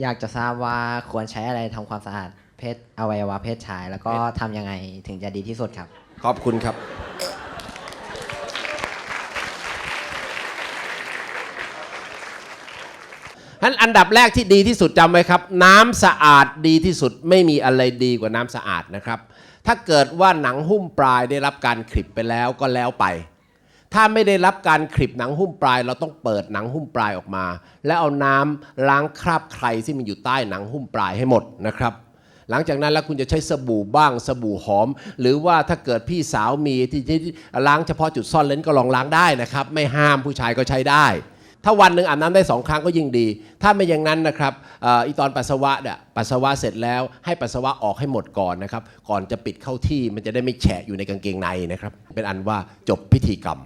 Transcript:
อยากจะทราบว่าควรใช้อะไรทำความสะอาดเพศอวัยวะเพศชาย แล้วก็ทำยังไงถึงจะดีที่สุดครับ ขอบคุณครับนั้นอันดับแรกที่ดีที่สุดจำไว้ครับ น้ำสะอาดดีที่สุดไม่มีอะไรดีกว่าน้ำสะอาดนะครับ ถ้าเกิดว่าหนังหุ้มปลายได้รับการคลิปไปแล้วก็แล้วไป ถ้าไม่ได้รับการคลิปหนังหุ้มปลาย เราต้องเปิดหนังหุ้มปลายออกมา แล้วเอาน้ำล้างคราบใครที่มันอยู่ใต้หนังหุ้มปลายให้หมดนะครับ หลังจากนั้นแล้วคุณจะใช้สบู่บ้างสบู่หอม หรือว่าถ้าเกิดพี่สาวมีที่ที่ล้างเฉพาะจุดซ่อนเลนก็ลองล้างได้นะครับ ไม่ห้ามผู้ชายก็ใช้ได้ ถ้าวันหนึ่งอาบน้ำได้สองครั้งก็ยิ่งดี ถ้าไม่อย่างนั้นนะครับอ่ออีตอนปัสสาวะเนี่ยปัสสาวะเสร็จแล้ว ให้ปัสสาวะออกให้หมดก่อนนะครับ ก่อนจะปิดเข้าที่มันจะได้ไม่แฉะอยู่ในกางเกงในนะครับ เป็นอันว่าจบพิธีกรรม